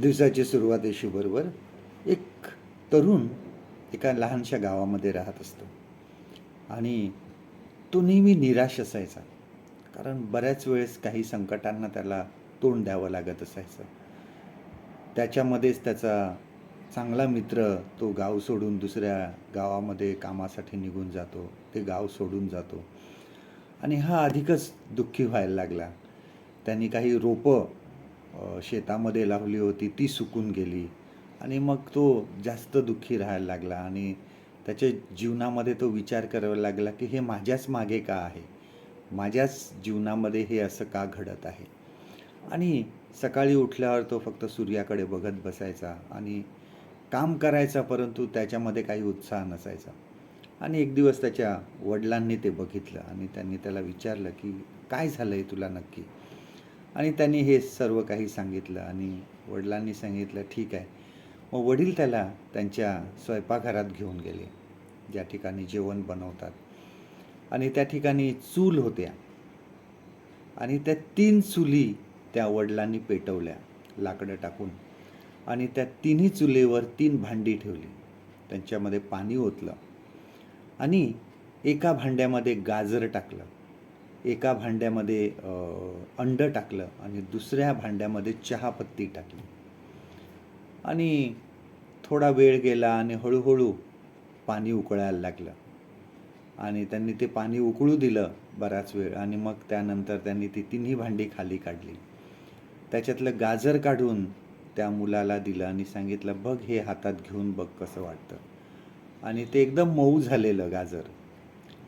दिवसाची सुरुवात येशीबरोबर एक तरुण एका लहानशा गावामध्ये राहत असतो. आणि तो नेहमी निराश असायचा. कारण बऱ्याच वेळेस काही संकटांना त्याला तोंड द्यावं लागत असायचं. त्याच्यामध्येच त्याचा चांगला मित्र तो गाव सोडून दुसऱ्या गावामध्ये कामासाठी निघून जातो. ते गाव सोडून जातो. आणि हा अधिकच दुःखी व्हायला लागला. त्यांनी काही रोपं शेतामध्ये लावली होती ती सुकून गेली. आणि मग तो जास्त दुःखी राहायला लागला आणि त्याच्या जीवनामध्ये तो विचार करावा लागला की हे माझ्याच मागे का आहे? माझ्याच जीवनामध्ये हे असं का घडत आहे? आणि सकाळी उठल्यावर तो फक्त सूर्याकडे बघत बसायचा आणि काम करायचा परंतु त्याच्यामध्ये काही उत्साह नसायचा. आणि एक दिवस त्याच्या वडिलांनी ते बघितलं आणि त्यांनी त्याला विचारलं की काय झालं आहे तुला नक्की? आणि त्यांनी हे सर्व काही सांगितलं आणि वडिलांनी सांगितलं ठीक आहे. मग वडील त्याला त्यांच्या स्वयंपाकघरात घेऊन गेले. ज्या ठिकाणी जेवण बनवतात. आणि त्या ठिकाणी चूल होत्या. आणि त्या तीन चुली त्या वडिलांनी पेटवल्या लाकडं टाकून. आणि त्या तिन्ही चुलीवर तीन भांडी ठेवली. त्यांच्यामध्ये पाणी ओतलं. आणि एका भांड्यामध्ये गाजर टाकलं. एका भांड्यामध्ये अंडं टाकलं आणि दुसऱ्या भांड्यामध्ये चहापत्ती टाकली. आणि थोडा वेळ गेला आणि हळूहळू पाणी उकळायला लागलं. आणि त्यांनी ते पाणी उकळू दिलं बराच वेळ आणि मग त्यानंतर त्यांनी ती तिन्ही भांडी खाली काढली. त्याच्यातलं गाजर काढून त्या मुलाला दिलं आणि सांगितलं बघ हे हातात घेऊन बघ कसं वाटतं. आणि ते एकदम मऊ झालेलं गाजर.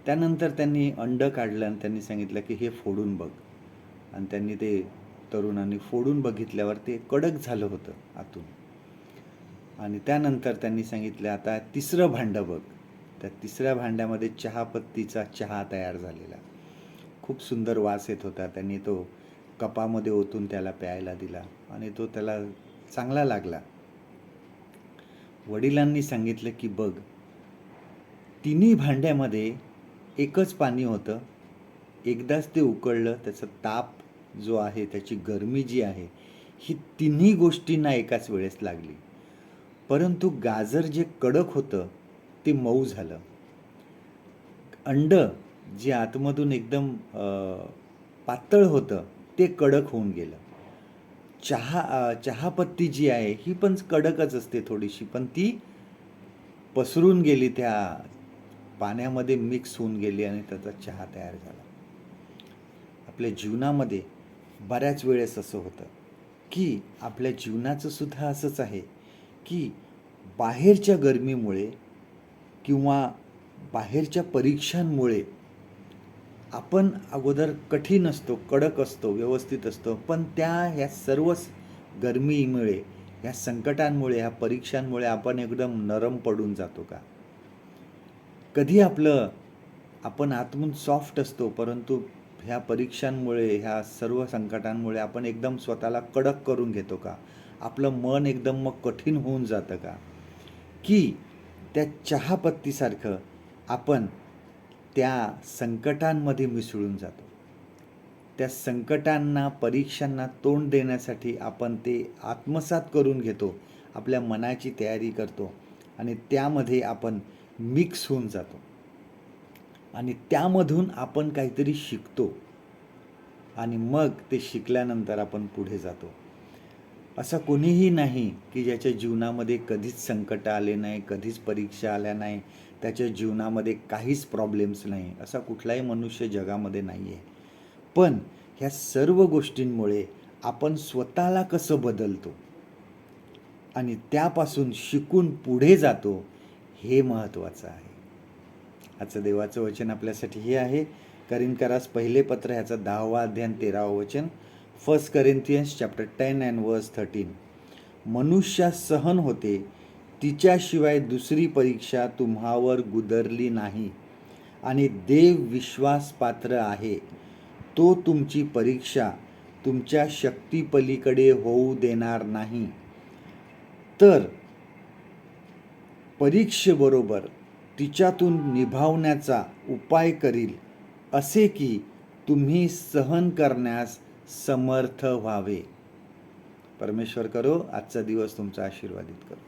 त्यानंतर त्यांनी अंडं काढलं आणि त्यांनी सांगितलं की हे फोडून बघ. आणि त्यांनी ते तरुणांनी फोडून बघितल्यावर ते कडक झालं होतं आतून. आणि त्यानंतर त्यांनी सांगितलं आता तिसरं भांडं बघ. त्या तिसऱ्या भांड्यामध्ये चहापत्तीचा चहा तयार झालेला. खूप सुंदर वास येत होता. त्यांनी तो कपामध्ये ओतून त्याला प्यायला दिला आणि तो त्याला चांगला लागला. वडिलांनी सांगितलं की बघ तिन्ही भांड्यामध्ये एकच पाणी होतं. एकदाच ते उकळलं त्याचा ताप जो आहे त्याची गरमी जी आहे ही तिन्ही गोष्टींना एकाच वेळेस लागली. परंतु गाजर जे कडक होतं ते मऊ झालं. अंड जे आतमधून एकदम पातळ होतं ते कडक होऊन गेलं. चहा चहापत्ती जी आहे ही पण कडकच असते थोडीशी पण ती पसरून गेली त्या पाण्यामध्ये मिक्स होऊन गेली आणि त्याचा चहा तयार झाला. आपल्या जीवनामध्ये बऱ्याच वेळेस असं होतं की आपल्या जीवनाचं सुद्धा असंच आहे की बाहेरच्या गरमीमुळे किंवा बाहेरच्या परीक्षांमुळे आपण अगोदर कठीण असतो कडक असतो व्यवस्थित असतो पण त्या ह्या सर्व गरमीमुळे ह्या संकटांमुळे ह्या परीक्षांमुळे आपण एकदम नरम पडून जातो का? कधी आपलं आपण आतून सॉफ्ट असतो परंतु ह्या परीक्षांमुळे ह्या सर्व संकटांमुळे आपण एकदम स्वतःला कडक करून घेतो का? आपलं मन एकदम मग कठीण होऊन जातं का? की त्या चहापत्तीसारखं आपण त्या संकटांमध्ये मिसळून जातो. त्या संकटांना परीक्षांना तोंड देण्यासाठी आपण ते आत्मसात करून घेतो आपल्या मनाची तयारी करतो आणि त्यामध्ये आपण मिक्स होऊन जातो. आणि त्यामधून आपण काहीतरी शिकतो. आणि मग ते शिकल्यानंतर आपण पुढे जातो. असं कोणीही नाही की ज्याच्या जीवनामध्ये कधीच संकट आले नाही कधीच परीक्षा आल्या नाही त्याच्या जीवनामध्ये काहीच प्रॉब्लेम्स नाही. असा कुठलाही मनुष्य जगामध्ये नाही आहे पण ह्या सर्व गोष्टींमुळे आपण स्वतःला कसं बदलतो? आणि त्यापासून शिकून पुढे जातो हे महत्त्वाचं आहे. आजचं देवाचं वचन आपल्यासाठी हे आहे. करिनकरास पहिले पत्र ह्याचा दहावा अध्ययन तेरावं वचन. First Corinthians chapter ten and verse thirteen मनुष्या सहन होते तिच्याशिवाय दुसरी परीक्षा तुम्हावर गुदरली नाही. आणि देव विश्वास पात्र आहे. तो तुमची परीक्षा तुमच्या शक्तीपलीकडे होऊ देणार नाही. तर परीक्षेबरोबर तिच्यातून निभावण्याचा उपाय करील असे की तुम्ही सहन करण्यास समर्थ व्हावे. परमेश्वर करो आजचा दिवस तुमचा आशीर्वादित करो.